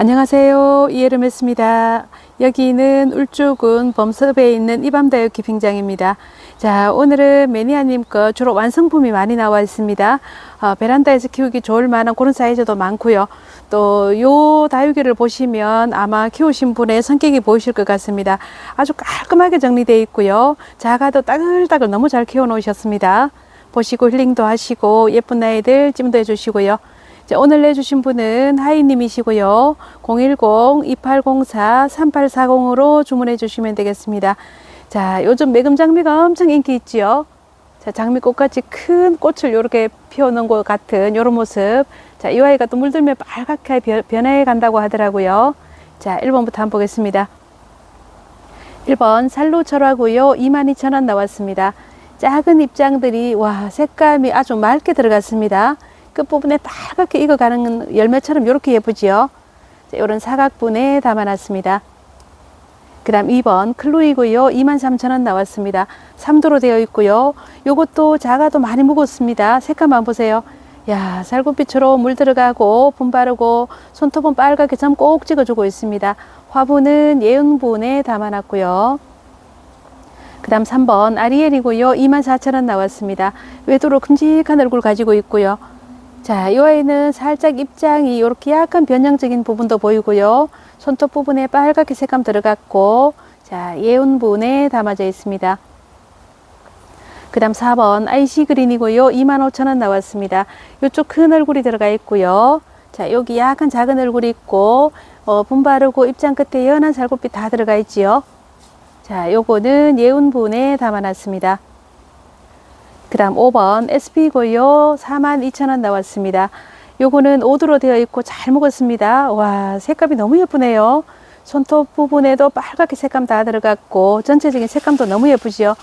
안녕하세요. 이예름했습니다. 여기는 울주군 범섭에 있는 이밤다육 기핑장입니다. 자, 오늘은 매니아님 거 주로 완성품이 많이 나와 있습니다. 어, 베란다에서 키우기 좋을 만한 그런 사이즈도 많고요. 또 요 다육이를 보시면 아마 키우신 분의 성격이 보이실 것 같습니다. 아주 깔끔하게 정리되어 있고요. 작아도 따글따글 너무 잘 키워 놓으셨습니다. 보시고 힐링도 하시고 예쁜 아이들 찜도 해주시고요. 자, 오늘 내주신 분은 하이님이시고요. 010-2804-3840으로 주문해 주시면 되겠습니다. 자, 요즘 매금 장미가 엄청 인기 있지요. 자, 장미꽃같이 큰 꽃을 이렇게 피워놓은 것 같은 이런 모습. 자, 이 아이가 또 물들면 빨갛게 변- 변해 간다고 하더라고요. 자, 1번부터 한번 보겠습니다. 1번 살로철화고요. 22,000원 나왔습니다. 작은 입장들이 와 색감이 아주 맑게 들어갔습니다. 끝부분에 빨갛게 익어가는 열매처럼 이렇게 예쁘지요. 자, 이런 사각분에 담아놨습니다. 그 다음 2번 클로이고요. 23,000원 나왔습니다. 3도로 되어 있고요. 요것도 작아도 많이 묵었습니다. 색감만 보세요. 야, 살구빛으로 물 들어가고 분 바르고 손톱은 빨갛게 점 꼭 찍어주고 있습니다. 화분은 예은분에 담아놨고요. 그 다음 3번 아리엘이고요. 24,000원 나왔습니다. 외도로 큼직한 얼굴 가지고 있고요. 자, 이 아이는 살짝 입장이 이렇게 약간 변형적인 부분도 보이고요. 손톱 부분에 빨갛게 색감 들어갔고, 자, 예운분에 담아져 있습니다. 그 다음 4번 아이시 그린이고요. 25,000원 나왔습니다. 이쪽 큰 얼굴이 들어가 있고요. 자, 여기 약간 작은 얼굴이 있고, 어, 분 바르고 입장 끝에 연한 살구빛 다 들어가 있지요. 자, 요거는 예운분에 담아놨습니다. 그 다음 5번 SP고요. 42,000원 나왔습니다. 요거는 오드로 되어 있고 잘 먹었습니다. 와, 색감이 너무 예쁘네요. 손톱 부분에도 빨갛게 색감 다 들어갔고 전체적인 색감도 너무 예쁘지요.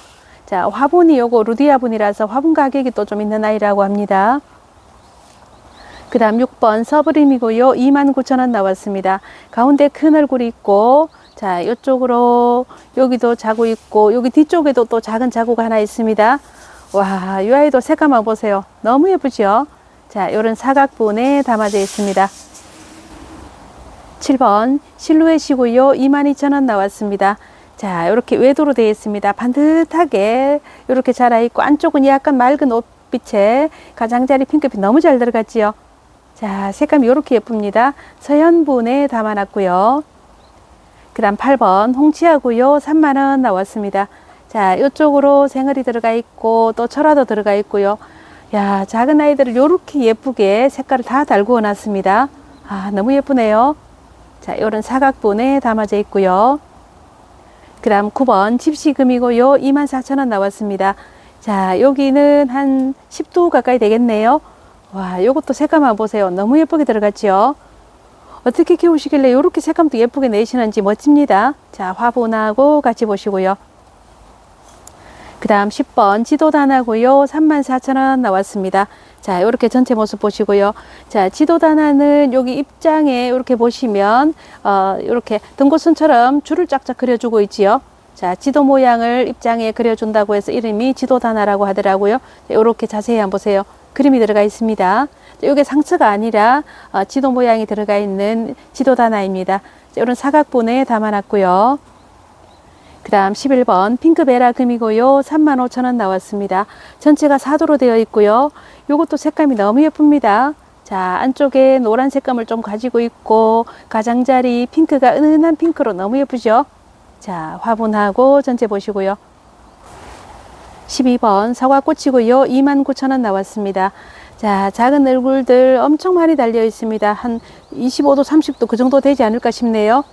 자, 화분이 요거 루디아 분이라서 화분 가격이 또 좀 있는 아이라고 합니다. 그 다음 6번 서브림이고요. 29,000원 나왔습니다. 가운데 큰 얼굴이 있고 자, 이쪽으로 여기도 자국 있고 여기 뒤쪽에도 또 작은 자국 하나 있습니다. 와, 이 아이도 색감만 보세요. 너무 예쁘죠? 자, 요런 사각분에 담아져 있습니다. 7번 실루엣이고요. 22,000원 나왔습니다. 자, 이렇게 외도로 되어 있습니다. 반듯하게 이렇게 자라 있고 안쪽은 약간 맑은 옷빛에 가장자리 핑크빛 너무 잘 들어갔지요. 자, 색감이 이렇게 예쁩니다. 서연분에 담아놨고요. 그 다음 8번 홍치하고요. 3만 원 나왔습니다. 자, 이쪽으로 생얼이 들어가 있고 또 철화도 들어가 있고요. 야, 작은 아이들을 이렇게 예쁘게 색깔을 다 달구어 놨습니다. 아, 너무 예쁘네요. 자, 이런 사각분에 담아져 있고요. 그 다음 9번 집시금이고요. 24,000원 나왔습니다. 자, 여기는 한 10도 가까이 되겠네요. 와, 요것도 색감만 보세요. 너무 예쁘게 들어갔죠? 어떻게 키우시길래 이렇게 색감도 예쁘게 내시는지 멋집니다. 자, 화분하고 같이 보시고요. 그 다음 10번 지도단하고요. 34,000원 나왔습니다. 자, 이렇게 전체 모습 보시고요. 자, 지도단화는 여기 입장에 이렇게 보시면, 어, 이렇게 등고선처럼 줄을 쫙쫙 그려주고 있지요. 자, 지도 모양을 입장에 그려준다고 해서 이름이 지도 단화라고 하더라고요. 이렇게 자세히 한번 보세요. 그림이 들어가 있습니다. 이게 상처가 아니라 어, 지도 모양이 들어가 있는 지도 단화입니다. 이런 사각분에 담아놨고요. 그 다음 11번 핑크베라 금이고요. 35,000원 나왔습니다. 전체가 사도로 되어 있고요. 요것도 색감이 너무 예쁩니다. 자, 안쪽에 노란 색감을 좀 가지고 있고 가장자리 핑크가 은은한 핑크로 너무 예쁘죠? 자, 화분하고 전체 보시고요. 12번 사과꽃이고요. 29,000원 나왔습니다. 자, 작은 얼굴들 엄청 많이 달려 있습니다. 한 25도, 30도 그 정도 되지 않을까 싶네요.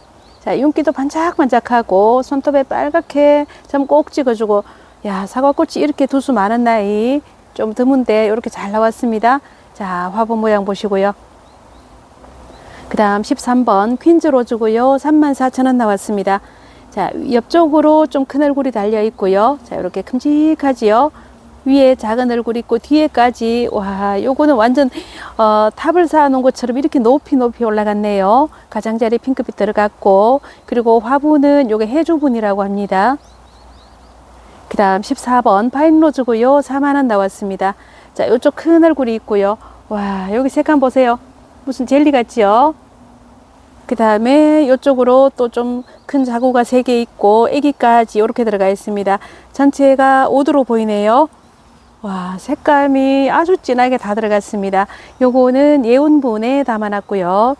자, 윤기도 반짝반짝하고 손톱에 빨갛게 점꼭 찍어주고 야, 사과꽃이 이렇게 두수 많은 나이 좀 드문데 이렇게 잘 나왔습니다. 자, 화분 모양 보시고요. 그 다음 13번 퀸즈 로즈고요. 34,000원 나왔습니다. 자, 옆쪽으로 좀 큰 얼굴이 달려 있고요. 자, 이렇게 큼직하지요. 위에 작은 얼굴 있고 뒤에까지 와 요거는 완전 어, 탑을 쌓아놓은 것처럼 이렇게 높이 높이 올라갔네요. 가장자리 핑크빛 들어갔고 그리고 화분은 요게 해주분이라고 합니다. 그 다음 14번 파인로즈고요. 4만원 나왔습니다. 자 요쪽 큰 얼굴이 있고요. 와 여기 색감 보세요. 무슨 젤리 같지요? 그 다음에 이쪽으로 또 좀 큰 자구가 세 개 있고 애기까지 이렇게 들어가 있습니다. 전체가 오드로 보이네요. 와, 색감이 아주 진하게 다 들어갔습니다. 요거는 예온본에 담아놨고요.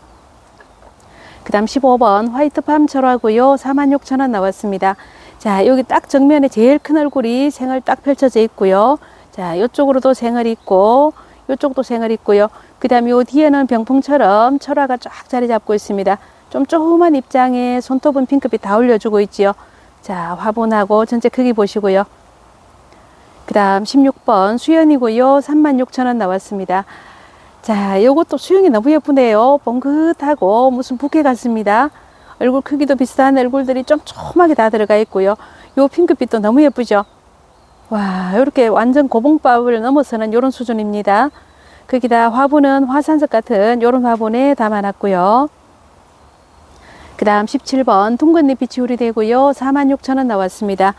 그 다음 15번 화이트 팜철하고요. 46,000원 나왔습니다. 자, 여기 딱 정면에 제일 큰 얼굴이 생얼 딱 펼쳐져 있고요. 자, 이쪽으로도 생얼 있고, 이쪽도 생얼 있고요. 그 다음에 요 뒤에는 병풍처럼 철화가 쫙 자리 잡고 있습니다. 좀 조그만 입장에 손톱은 핑크빛 다 올려주고 있지요. 자, 화분하고 전체 크기 보시고요. 그 다음 16번 수연이고요. 36,000원 나왔습니다. 자, 요것도 수영이 너무 예쁘네요. 봉긋하고 무슨 부케 같습니다. 얼굴 크기도 비슷한 얼굴들이 좀 조그맣게 다 들어가 있고요. 요 핑크빛도 너무 예쁘죠? 와, 이렇게 완전 고봉밥을 넘어서는 이런 수준입니다. 거기다 화분은 화산석 같은 이런 화분에 담아놨고요. 그 다음 17번 둥근잎이 지울이 되고요. 46,000원 나왔습니다.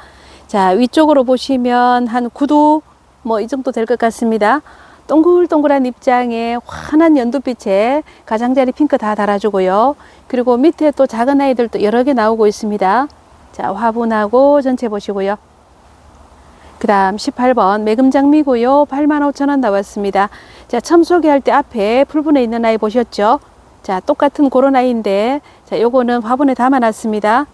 자, 위쪽으로 보시면 한 9도 뭐 이 정도 될 것 같습니다. 동글동글한 입장에 환한 연두빛에 가장자리 핑크 다 달아주고요. 그리고 밑에 또 작은 아이들도 여러 개 나오고 있습니다. 자, 화분하고 전체 보시고요. 그 다음 18번 매금장미고요. 85,000원 나왔습니다. 자, 처음 소개할 때 앞에 풀분에 있는 아이 보셨죠? 자, 똑같은 그런 아이인데, 자, 요거는 화분에 담아놨습니다.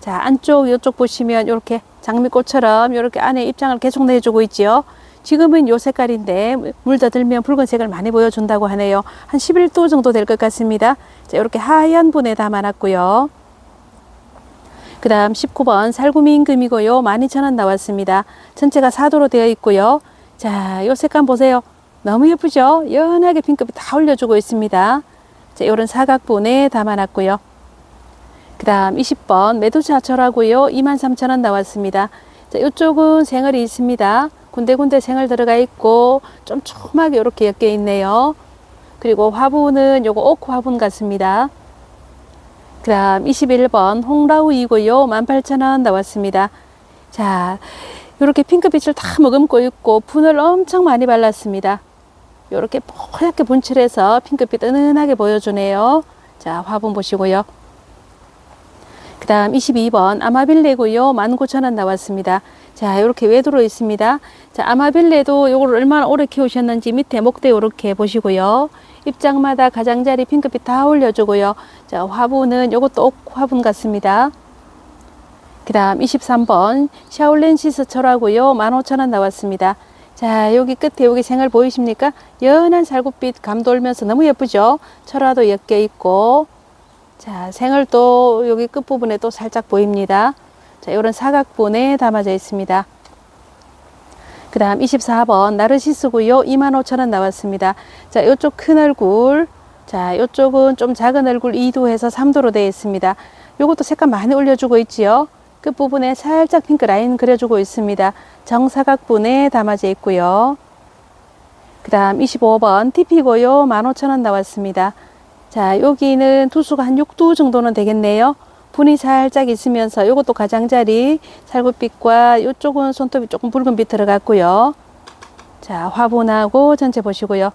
자, 안쪽, 이쪽 보시면 이렇게 장미꽃처럼 이렇게 안에 입장을 계속 내주고 있지요. 지금은 요 색깔인데 물더 들면 붉은색을 많이 보여준다고 하네요. 한 11도 정도 될 것 같습니다. 자, 이렇게 하얀 분에 담아놨고요. 그 다음 19번 살구미 임금이고요. 12,000원 나왔습니다. 전체가 사도로 되어 있고요. 자, 요 색감 보세요. 너무 예쁘죠? 연하게 핑크빛 다 올려주고 있습니다. 자, 요런 사각분에 담아놨고요. 그 다음 20번 메두사철하고요. 23,000원 나왔습니다. 자, 이쪽은 생얼이 있습니다. 군데군데 생얼 들어가 있고 좀 촘하게 이렇게 엮여 있네요. 그리고 화분은 요거 오크 화분 같습니다. 그 다음 21번 홍라우이고요. 18,000원 나왔습니다. 자, 이렇게 핑크빛을 다 머금고 있고 분을 엄청 많이 발랐습니다. 이렇게 뽀얗게 분칠해서 핑크빛 은은하게 보여주네요. 자, 화분 보시고요. 그 다음 22번 아마빌레고요. 19,000원 나왔습니다. 자, 이렇게 외도로 있습니다. 자, 아마빌레도 요걸 얼마나 오래 키우셨는지 밑에 목대 이렇게 보시고요. 입장마다 가장자리 핑크빛 다 올려주고요. 자, 화분은 요것도 옥 화분 같습니다. 그 다음 23번 샤올렌시스 철하고요. 15,000원 나왔습니다. 자, 여기 끝에 여기 생활 보이십니까? 연한 살구빛 감 돌면서 너무 예쁘죠? 철화도 엮여 있고. 자, 생얼도 여기 끝부분에 또 살짝 보입니다. 자, 이런 사각분에 담아져 있습니다. 그 다음 24번 나르시스고요. 25,000원 나왔습니다. 자, 이쪽 큰 얼굴. 자, 이쪽은 좀 작은 얼굴 2도에서 3도로 되어 있습니다. 요것도 색감 많이 올려주고 있지요. 끝부분에 살짝 핑크 라인 그려주고 있습니다. 정사각분에 담아져 있고요. 그 다음 25번 TP고요. 15,000원 나왔습니다. 자, 여기는 두수가 한 6도 정도는 되겠네요. 분이 살짝 있으면서 이것도 가장자리 살구빛과 이쪽은 손톱이 조금 붉은 빛 들어갔고요. 자, 화분하고 전체 보시고요.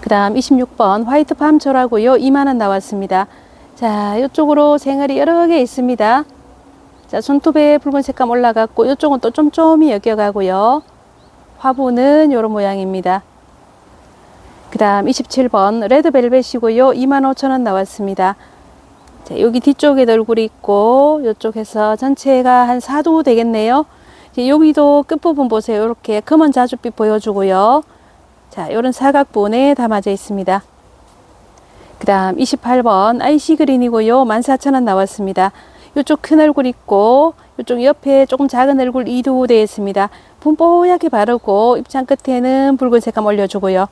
그 다음 26번 화이트 팜철하고요. 2만원 나왔습니다. 자, 이쪽으로 생얼이 여러 개 있습니다. 자, 손톱에 붉은 색감 올라갔고 이쪽은 또 쫌쫌이 여겨가고요. 화분은 이런 모양입니다. 그 다음 27번 레드벨벳이고요. 25,000원 나왔습니다. 자, 여기 뒤쪽에 얼굴이 있고 이쪽에서 전체가 한 4도 되겠네요. 이제 여기도 끝부분 보세요. 이렇게 검은 자줏빛 보여주고요. 자, 이런 사각분에 담아져 있습니다. 그 다음 28번 아이시 그린이고요. 14,000원 나왔습니다. 이쪽 큰 얼굴 있고 이쪽 옆에 조금 작은 얼굴 2도 되어 있습니다. 분 뽀얗게 바르고 입장 끝에는 붉은 색감 올려주고요.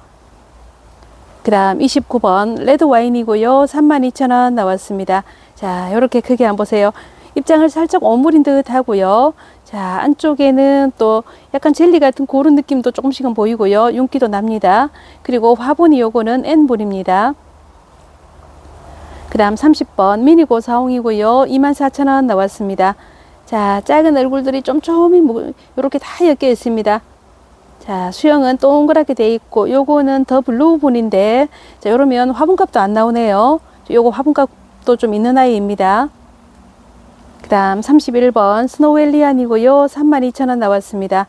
그 다음 29번 레드 와인이고요. 32,000원 나왔습니다. 자, 이렇게 크게 한번 보세요. 입장을 살짝 오므린 듯 하고요. 자, 안쪽에는 또 약간 젤리 같은 그런 느낌도 조금씩은 보이고요. 윤기도 납니다. 그리고 화분이 요거는 N분입니다. 그 다음 30번 미니 고 사홍이고요. 24,000원 나왔습니다. 자, 작은 얼굴들이 쫌쫌이 이렇게 다 엮여 있습니다. 자, 수영은 동그랗게 돼 있고, 요거는 더 블루 분인데, 자, 이러면 화분값도 안 나오네요. 요거 화분값도 좀 있는 아이입니다. 그 다음 31번 스노웰리안이고요. 32,000원 나왔습니다.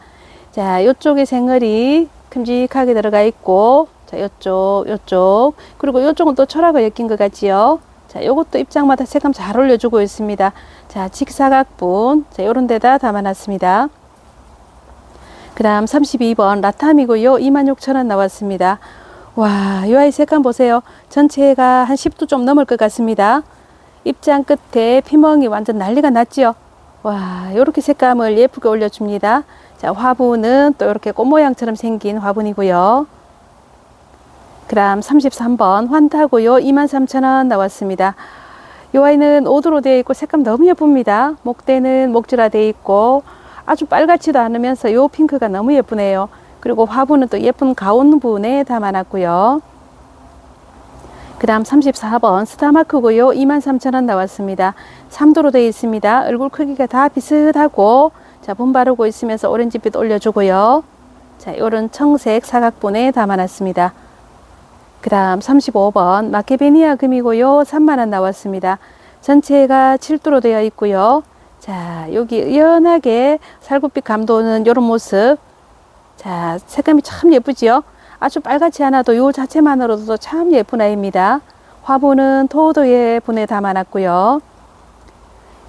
자, 요쪽에 생얼이 큼직하게 들어가 있고, 자, 요쪽, 요쪽. 그리고 요쪽은 또 철학을 엮인 것 같지요. 자, 요것도 입장마다 색감 잘 올려주고 있습니다. 자, 직사각분. 자, 요런 데다 담아놨습니다. 그 다음 32번 라탐이고요. 26,000원 나왔습니다. 와, 이 아이 색감 보세요. 전체가 한 10도 좀 넘을 것 같습니다. 입장 끝에 피멍이 완전 난리가 났지요. 와, 이렇게 색감을 예쁘게 올려줍니다. 자, 화분은 또 이렇게 꽃 모양처럼 생긴 화분이고요. 그 다음 33번 환타고요. 23,000원 나왔습니다. 이 아이는 오드로 되어 있고 색감 너무 예쁩니다. 목대는 목줄화 되어 있고 아주 빨갛지도 않으면서 요 핑크가 너무 예쁘네요. 그리고 화분은 또 예쁜 가운분에 담아놨고요. 그 다음 34번 스타마크고요. 23,000원 나왔습니다. 3도로 되어 있습니다. 얼굴 크기가 다 비슷하고 자, 분 바르고 있으면서 오렌지빛 올려주고요. 자, 요런 청색 사각분에 담아놨습니다. 그 다음 35번 마케베니아 금이고요. 3만원 나왔습니다. 전체가 7도로 되어 있고요. 자, 여기 연하게 살구빛 감도는 요런 모습. 자, 색감이 참 예쁘지요? 아주 빨갛지 않아도 요 자체만으로도 참 예쁜 아이입니다. 화분은 토도의 분에 담아놨고요.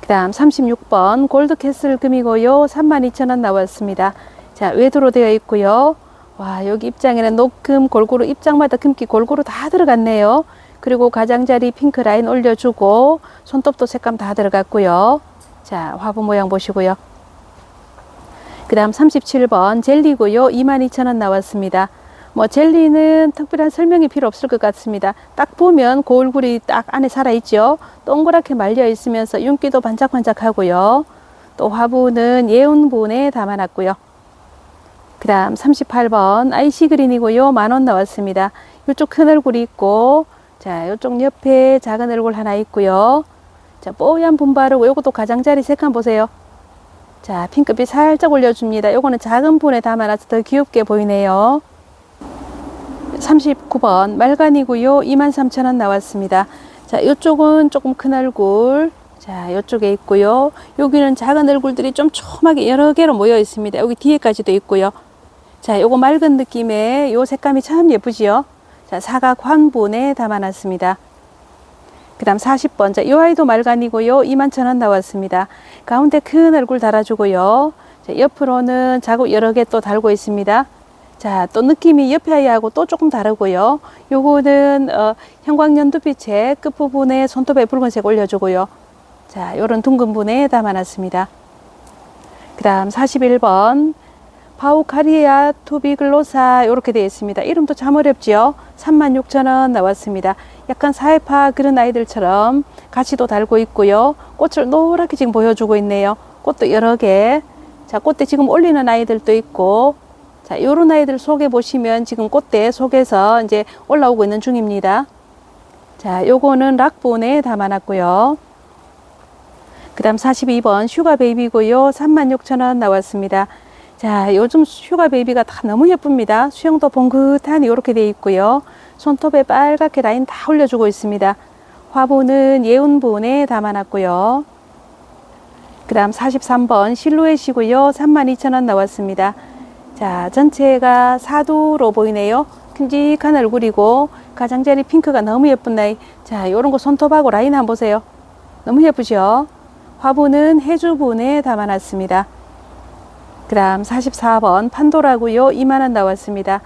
그 다음 36번 골드캐슬 금이고요. 32,000원 나왔습니다. 자, 외도로 되어 있고요. 와, 여기 입장에는 녹금 골고루 입장마다 금기 골고루 다 들어갔네요. 그리고 가장자리 핑크 라인 올려주고 손톱도 색감 다 들어갔고요. 자, 화분 모양 보시고요. 그 다음 37번 젤리고요. 22,000원 나왔습니다. 뭐 젤리는 특별한 설명이 필요 없을 것 같습니다. 딱 보면 그 얼굴이 딱 안에 살아있죠. 동그랗게 말려 있으면서 윤기도 반짝반짝하고요. 또 화분은 예운분에 담아놨고요. 그 다음 38번 아이시 그린이고요. 만원 나왔습니다. 이쪽 큰 얼굴이 있고 자 이쪽 옆에 작은 얼굴 하나 있고요. 자 뽀얀 분 바르고 요것도 가장자리 색감 보세요. 자 핑크빛 살짝 올려줍니다. 요거는 작은 분에 담아놔서 더 귀엽게 보이네요. 39번 말간이고요. 23,000원 나왔습니다. 자, 이쪽은 조금 큰 얼굴. 자, 이쪽에 있고요. 여기는 작은 얼굴들이 좀 촘하게 여러 개로 모여 있습니다. 여기 뒤에까지도 있고요. 자, 요거 맑은 느낌의 요 색감이 참 예쁘지요? 자, 사각 환분에 담아놨습니다. 그 다음 40번. 자, 이 아이도 말간이고요. 21,000원 나왔습니다. 가운데 큰 얼굴 달아주고요. 자, 옆으로는 자국 여러 개 또 달고 있습니다. 자, 또 느낌이 옆에 아이하고 또 조금 다르고요. 요거는 어, 형광연두빛의 끝부분에 손톱에 붉은색 올려주고요. 자, 요런 둥근 분에 담아놨습니다. 그 다음 41번 파우카리아 투비글로사 이렇게 되어 있습니다. 이름도 참 어렵지요. 36,000원 나왔습니다. 약간 사회파 그런 아이들처럼 가시도 달고 있고요. 꽃을 노랗게 지금 보여주고 있네요. 꽃도 여러 개. 자, 꽃대 지금 올리는 아이들도 있고 자, 요런 아이들 속에 보시면 지금 꽃대 속에서 이제 올라오고 있는 중입니다. 자, 요거는 락본에 담아놨고요. 그 다음 42번 슈가 베이비고요. 36,000원 나왔습니다. 자, 요즘 슈가 베이비가 다 너무 예쁩니다. 수영도 봉긋한 이렇게 되어 있고요. 손톱에 빨갛게 라인 다 올려주고 있습니다. 화분은 예운본에 담아놨고요. 그 다음 43번 실루엣이고요. 32,000원 나왔습니다. 자, 전체가 사두로 보이네요. 큼직한 얼굴이고 가장자리 핑크가 너무 예쁜 나이. 자, 요런 거 손톱하고 라인 한번 보세요. 너무 예쁘죠? 화분은 해주분에 담아놨습니다. 그 다음 44번 판도라고요. 2만원 나왔습니다.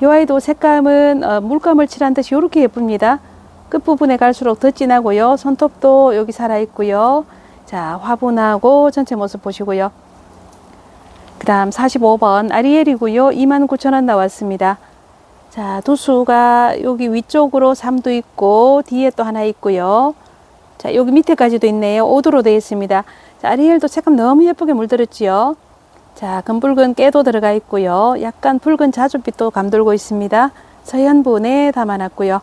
이 아이도 색감은 어, 물감을 칠한 듯이 이렇게 예쁩니다. 끝부분에 갈수록 더 진하고요. 손톱도 여기 살아있고요. 자, 화분하고 전체 모습 보시고요. 그 다음 45번 아리엘이고요. 29,000원 나왔습니다. 자, 두수가 여기 위쪽으로 3도 있고 뒤에 또 하나 있고요. 자, 여기 밑에까지도 있네요. 5도로 되어 있습니다. 자, 아리엘도 색감 너무 예쁘게 물들었지요. 자, 금붉은 깨도 들어가 있고요. 약간 붉은 자줏빛도 감돌고 있습니다. 서현분에 담아놨고요.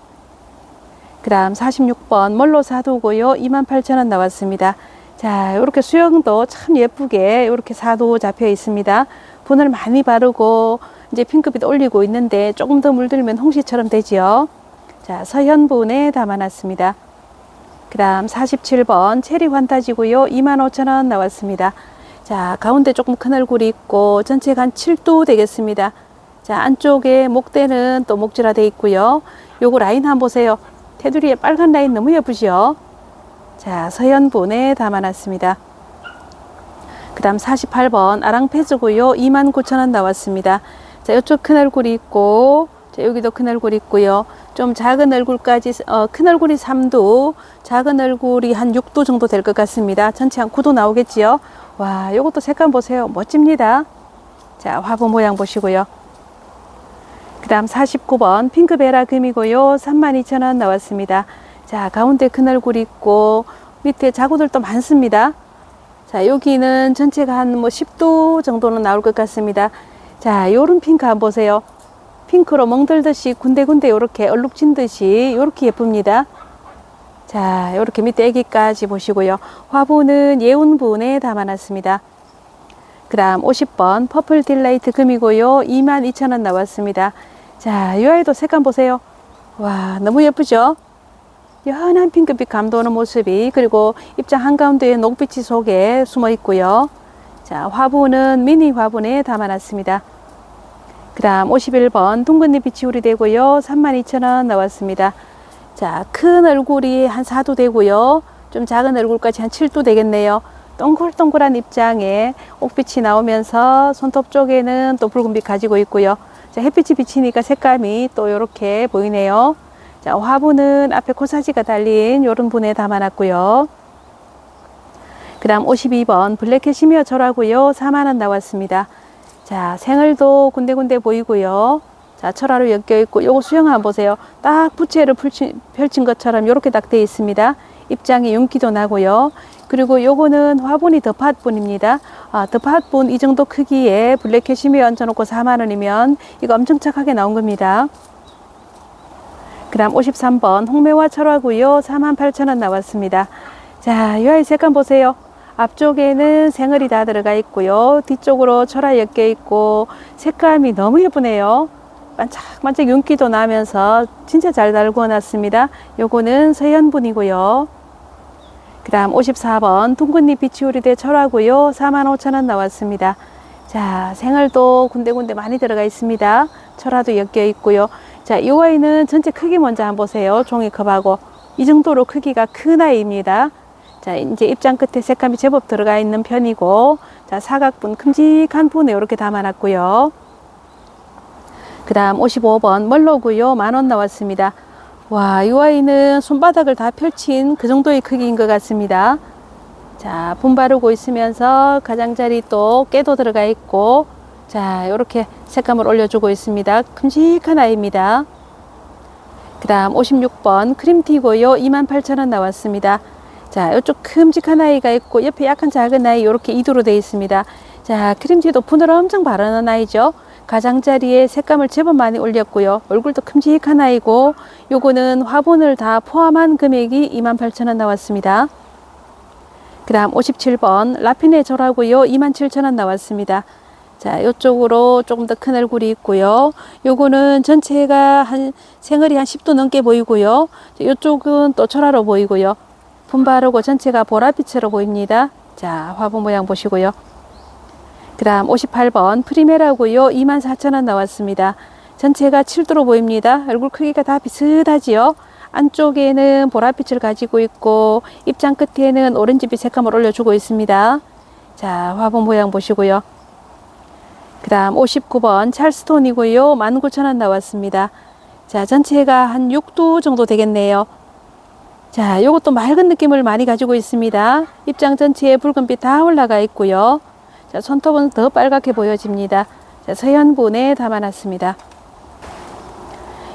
그 다음 46번 멀로 사도고요. 28,000원 나왔습니다. 자, 이렇게 수영도 참 예쁘게 이렇게 사도 잡혀 있습니다. 분을 많이 바르고 이제 핑크빛 올리고 있는데 조금 더 물들면 홍시처럼 되지요. 자, 서현분에 담아놨습니다. 그 다음 47번 체리 환타지고요. 25,000원 나왔습니다. 자, 가운데 조금 큰 얼굴이 있고 전체가 한 7도 되겠습니다. 자, 안쪽에 목대는 또 목질화 돼 있고요. 요거 라인 한번 보세요. 테두리에 빨간 라인 너무 예쁘죠? 자, 서연분에 담아놨습니다. 그 다음 48번 아랑페즈고요. 29,000원 나왔습니다. 자, 이쪽 큰 얼굴이 있고, 자, 여기도 큰 얼굴이 있고요. 좀 작은 얼굴까지, 어, 큰 얼굴이 3도, 작은 얼굴이 한 6도 정도 될 것 같습니다. 전체 한 9도 나오겠지요? 와, 요것도 색감 보세요. 멋집니다. 자, 화분 모양 보시고요. 그 다음 49번 핑크베라 금이고요. 32,000원 나왔습니다. 자, 가운데 큰 얼굴이 있고, 밑에 자구들도 많습니다. 자, 여기는 전체가 한 뭐 10도 정도는 나올 것 같습니다. 자, 요런 핑크 한번 보세요. 핑크로 멍들듯이 군데군데 요렇게 얼룩진 듯이 요렇게 예쁩니다. 자, 요렇게 밑에 애기까지 보시고요. 화분은 예운분에 담아놨습니다. 그 다음 50번 퍼플 딜라이트 금이고요. 22,000원 나왔습니다. 자, 이 아이도 색감 보세요. 와, 너무 예쁘죠? 연한 핑크빛 감도는 모습이 그리고 입장 한가운데에 녹빛이 속에 숨어 있고요. 자, 화분은 미니 화분에 담아놨습니다. 그 다음 51번 둥근잎 빛이 우리 되고요. 32,000원 나왔습니다. 자, 큰 얼굴이 한 4도 되고요. 좀 작은 얼굴까지 한 7도 되겠네요. 동글동글한 입장에 옥빛이 나오면서 손톱 쪽에는 또 붉은빛 가지고 있고요. 자, 햇빛이 비치니까 색감이 또 이렇게 보이네요. 자, 화분은 앞에 코사지가 달린 요런 분에 담아놨고요. 그 다음 52번 블랙 캐시미어 철화고요. 4만원 나왔습니다. 자, 생얼도 군데군데 보이고요. 자, 철화로 엮여 있고, 요거 수영 한번 보세요. 딱 부채를 펼친, 펼친 것처럼 이렇게 딱 되어 있습니다. 입장에 윤기도 나고요. 그리고 요거는 화분이 더팟분입니다. 아, 더팟분 이 정도 크기에 블랙 캐시미어 얹어놓고 4만원이면 이거 엄청 착하게 나온 겁니다. 그 다음 53번 홍매화 철화고요. 48,000원 나왔습니다. 자, 이 아이 색감 보세요. 앞쪽에는 생얼이 다 들어가 있고요. 뒤쪽으로 철화 엮여 있고 색감이 너무 예쁘네요. 반짝반짝 윤기도 나면서 진짜 잘 달구어 놨습니다. 요거는 서연분이고요. 그 다음 54번 둥근잎 비치우리대 철화고요. 45,000원 나왔습니다. 자, 생얼도 군데군데 많이 들어가 있습니다. 철화도 엮여 있고요. 자, 이 아이는 전체 크기 먼저 한번 보세요. 종이컵하고. 이 정도로 크기가 큰 아이입니다. 자, 이제 입장 끝에 색감이 제법 들어가 있는 편이고, 자, 사각분, 큼직한 분에 이렇게 담아놨고요. 그 다음 55번 멀로고요. 만원 나왔습니다. 와, 이 아이는 손바닥을 다 펼친 그 정도의 크기인 것 같습니다. 자, 분 바르고 있으면서 가장자리 또 깨도 들어가 있고, 자, 이렇게 색감을 올려주고 있습니다. 큼직한 아이입니다. 그 다음 56번 크림티고요. 28,000원 나왔습니다. 자, 이쪽 큼직한 아이가 있고, 옆에 약간 작은 아이, 이렇게 이두로 되어 있습니다. 자, 크림티도 분을 엄청 바르는 아이죠. 가장자리에 색감을 제법 많이 올렸고요. 얼굴도 큼직한 아이고, 요거는 화분을 다 포함한 금액이 28,000원 나왔습니다. 그 다음 57번 라피네 절하고요. 27,000원 나왔습니다. 자, 요쪽으로 조금 더 큰 얼굴이 있고요. 요거는 전체가 한 생얼이 한 10도 넘게 보이고요. 요쪽은 또 철화로 보이고요. 분바르고 전체가 보랏빛으로 보입니다. 자, 화분 모양 보시고요. 그 다음 58번 프리메라고요. 24,000원 나왔습니다. 전체가 7도로 보입니다. 얼굴 크기가 다 비슷하지요. 안쪽에는 보랏빛을 가지고 있고 입장 끝에는 오렌지빛 색감을 올려주고 있습니다. 자, 화분 모양 보시고요. 그 다음 59번 찰스톤이고요. 19,000원 나왔습니다. 자, 전체가 한 6도 정도 되겠네요. 자, 요것도 맑은 느낌을 많이 가지고 있습니다. 입장 전체에 붉은빛 다 올라가 있고요. 자, 손톱은 더 빨갛게 보여집니다. 자, 서연분에 담아놨습니다.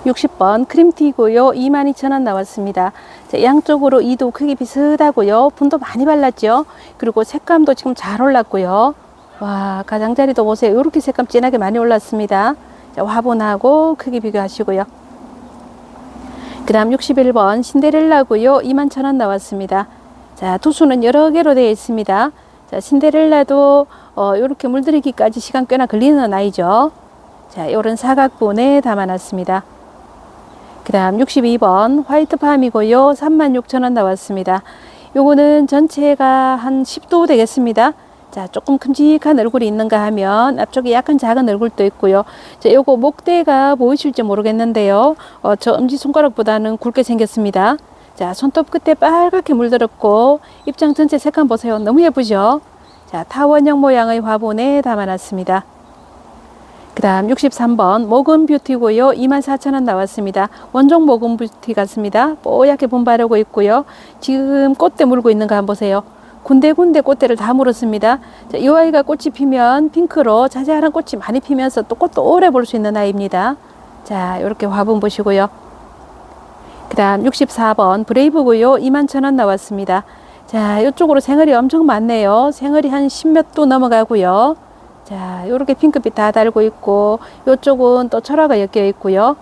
60번 크림티고요. 22,000원 나왔습니다. 자, 양쪽으로 이도 크기 비슷하고요. 분도 많이 발랐죠. 그리고 색감도 지금 잘 올랐고요. 와, 가장자리도 보세요. 이렇게 색감 진하게 많이 올랐습니다. 자, 화분하고 크기 비교하시고요. 그 다음 61번 신데렐라고요. 21,000원 나왔습니다. 자, 투수는 여러 개로 되어 있습니다. 자, 신데렐라도 어, 이렇게 물들이기까지 시간 꽤나 걸리는 아이죠. 자, 요런 사각분에 담아놨습니다. 그 다음 62번 화이트 팜이고요. 36,000원 나왔습니다. 요거는 전체가 한 10도 되겠습니다. 자, 조금 큼직한 얼굴이 있는가 하면 앞쪽에 약간 작은 얼굴도 있고요. 자, 요거 목대가 보이실지 모르겠는데요. 어, 저 엄지손가락보다는 굵게 생겼습니다. 자, 손톱 끝에 빨갛게 물들었고 입장 전체 색감 보세요. 너무 예쁘죠? 자, 타원형 모양의 화분에 담아놨습니다. 그 다음 63번 모건 뷰티고요. 24,000원 나왔습니다. 원종 모건 뷰티 같습니다. 뽀얗게 분바르고 있고요. 지금 꽃대 물고 있는 거 한번 보세요. 군데군데 꽃대를 다 물었습니다. 자, 이 아이가 꽃이 피면 핑크로 자잘한 꽃이 많이 피면서 또 꽃도 오래 볼 수 있는 아이입니다. 자, 이렇게 화분 보시고요. 그 다음 64번 브레이브고요. 21,000원 나왔습니다. 자, 이쪽으로 생얼이 엄청 많네요. 생얼이 한 10몇 도 넘어가고요. 자, 요렇게 핑크빛 다 달고 있고, 요쪽은 또 철화가 엮여 있고요.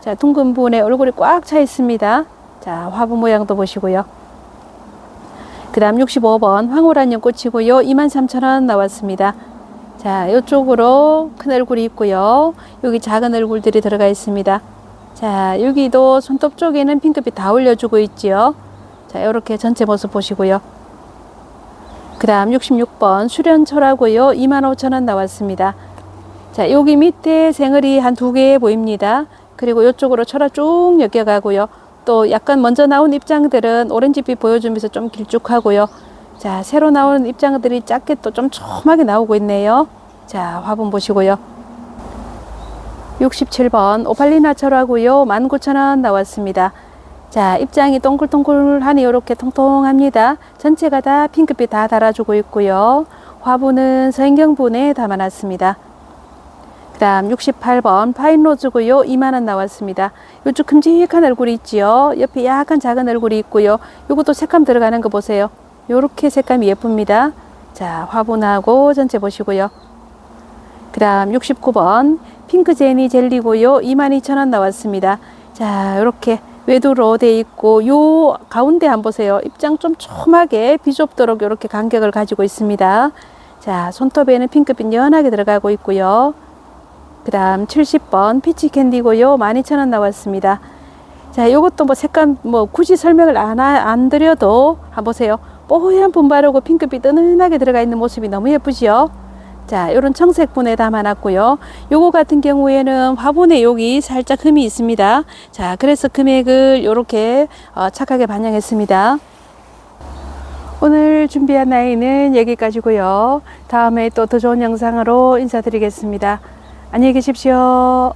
자, 둥근 부분에 얼굴이 꽉 차 있습니다. 자, 화분 모양도 보시고요. 그 다음 65번 황홀한년 꽃이고요. 23,000원 나왔습니다. 자, 요쪽으로 큰 얼굴이 있고요. 여기 작은 얼굴들이 들어가 있습니다. 자, 여기도 손톱 쪽에는 핑크빛 다 올려주고 있지요. 자, 요렇게 전체 모습 보시고요. 그 다음 66번 수련철하고요. 25,000원 나왔습니다. 자, 여기 밑에 생얼이 한 두 개 보입니다. 그리고 이쪽으로 철화 쭉 엮여가고요. 또 약간 먼저 나온 입장들은 오렌지빛 보여주면서 좀 길쭉하고요. 자, 새로 나오는 입장들이 작게 또 좀 촘하게 나오고 있네요. 자, 화분 보시고요. 67번 오팔리나 철화고요. 19,000원 나왔습니다. 자, 입장이 동글동글하니 이렇게 통통합니다. 전체가 다 핑크빛 다 달아주고 있고요. 화분은 서인경분에 담아놨습니다. 그 다음 68번 파인로즈고요. 2만원 나왔습니다. 요쪽 큼직한 얼굴이 있지요. 옆에 약간 작은 얼굴이 있고요. 요것도 색감 들어가는 거 보세요. 요렇게 색감이 예쁩니다. 자, 화분하고 전체 보시고요. 그 다음 69번 핑크 제니 젤리고요. 22,000원 나왔습니다. 자, 요렇게 외도로 돼 있고 요 가운데 한번 보세요. 입장 좀 촘하게 비좁도록 이렇게 간격을 가지고 있습니다. 자, 손톱에는 핑크빛 연하게 들어가고 있고요. 그 다음 70번 피치 캔디고요. 12,000원 나왔습니다. 자, 요것도 뭐 색감 뭐 굳이 설명을 안, 하- 안 드려도 한번 보세요. 뽀얀 분바르고 핑크빛 은은하게 들어가 있는 모습이 너무 예쁘지요? 자, 요런 청색분에 담아놨고요. 요거 같은 경우에는 화분에 여기 살짝 흠이 있습니다. 자, 그래서 금액을 요렇게 어, 착하게 반영했습니다. 오늘 준비한 아이는 여기까지고요. 다음에 또 더 좋은 영상으로 인사드리겠습니다. 안녕히 계십시오.